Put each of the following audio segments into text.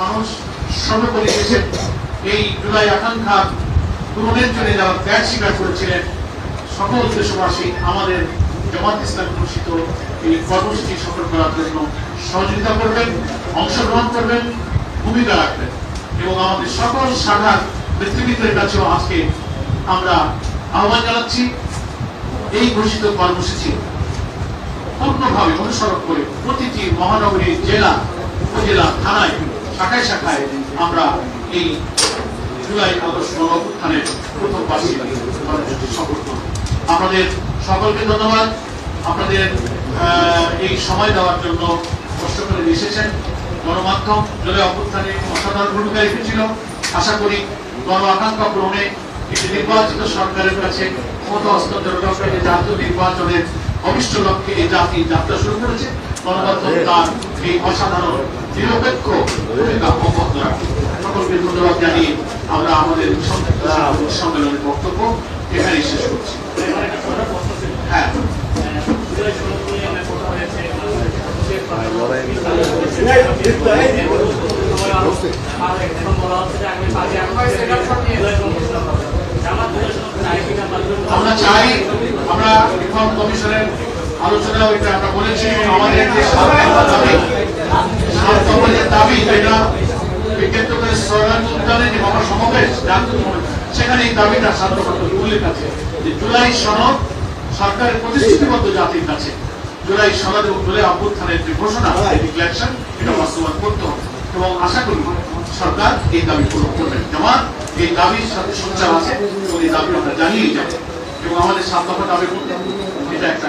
মানুষ সর্বোপরি দেশের এই জুলাই আকাঙ্ক্ষা পূরণের জন্য যারা ত্যাগ স্বীকার করেছিলেন, সকল দেশবাসী আমাদের জামাত ইসলাম ঘোষিত এই কর্মসূচি সফল করার জন্য সহযোগিতা করবেন, অংশগ্রহণ করবেন, ভূমিকা রাখবেন এবং আমাদের সকল শাখার নেতৃবৃন্দের কাছেও আজকে আমরা আহ্বান জানাচ্ছি, এই ঘোষিত কর্মসূচি পূর্ণভাবে অনুসরণ করে প্রতিটি মহানগরী, জেলা, উপজেলা, থানায় শাখায় শাখায় আমরা এই জুলাই আগস্ট গণঅভ্যুত্থানের প্রথম বার্ষিক কর্মসূচি আপনাদের সকলকে ধন্যবাদ। আপনাদের এই সময় দেওয়ার জন্য কষ্ট করে এসেছেন। গণমাধ্যম জলে অভ্যুত্থানে অসাধারণ ভূমিকা রেখেছিল। আশা করি গণ আকাঙ্ক্ষা পূরণে একটি নির্বাচিত সরকারের কাছে ক্ষমতা হস্তান্তরের লক্ষ্যে জাতীয় নির্বাচনের অভিষ্ট লক্ষ্যে এই জাতি যাত্রা শুরু করেছে। গণমাধ্যম তার এই অসাধারণ নিরপেক্ষ সকলকে ধন্যবাদ জানিয়ে আমরা আমাদের সম্মেলনের বক্তব্য এখানেই শেষ করছি আমরা চাই, আমরা রিফর্ম কমিশনের আলোচনা ওইটা আমরা বলেছি, আমাদের যে সাতটা দাবি সাত দফার দাবি যেটা বিজ্ঞপ্ত করে সরান উদ্যানে যে মহা সমাবেশ জাতীয় সমাবেশ, সেখানে এই দাবিটা দফার উল্লেখ আছে যে জুলাই সনদ সরকারের প্রতিশ্রুতিবদ্ধ জাতির কাছে। জুলাই সনদ এবং জুলাই অভ্যুত্থানের যে ঘোষণা ডিক্লারেশন এটা বাস্তবায়ন করতে হবে। এবং আশা করি সরকার এই দাবি পূরণ করবেন। যেমন এই দাবির সাথে সঞ্চার আছে এবং এই দাবি আমরা জানিয়ে যাব। এবং আমাদের সাত দফা দাবির মধ্যে এটা একটা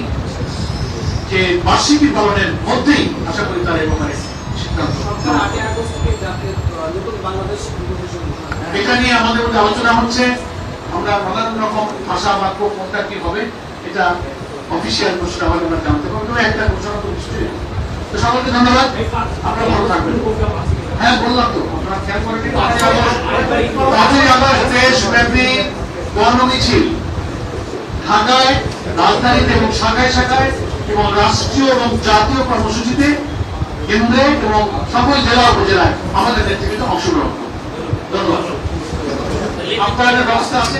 যে বার্ষিকী পালনের মধ্যেই আশা করি তারা এবং সিদ্ধান্ত এটা নিয়ে আমাদের মধ্যে আলোচনা হচ্ছে। আমরা নানান রকম ভাষা বাক্য কোনটা কি হবে এটা অফিসিয়াল ঘোষণা হলে আমরা জানতে পারব একটা ঘোষণা তো নিশ্চয়ই। তো সকলকে ধন্যবাদ। আপনারা ভালো থাকবেন। হ্যাঁ বললাম তো আপনারা খেয়াল করেন। পাঁচই আগস্ট দেশব্যাপী ঢাকায় রাজধানীতে এবং শাখায় শাখায় এবং রাষ্ট্রীয় এবং জাতীয় কর্মসূচিতে কেন্দ্রে এবং সকল জেলা উপজেলায় আমাদের নেতৃত্বে অংশগ্রহণ করুন। ধন্যবাদ আপনার ব্যবস্থা আছে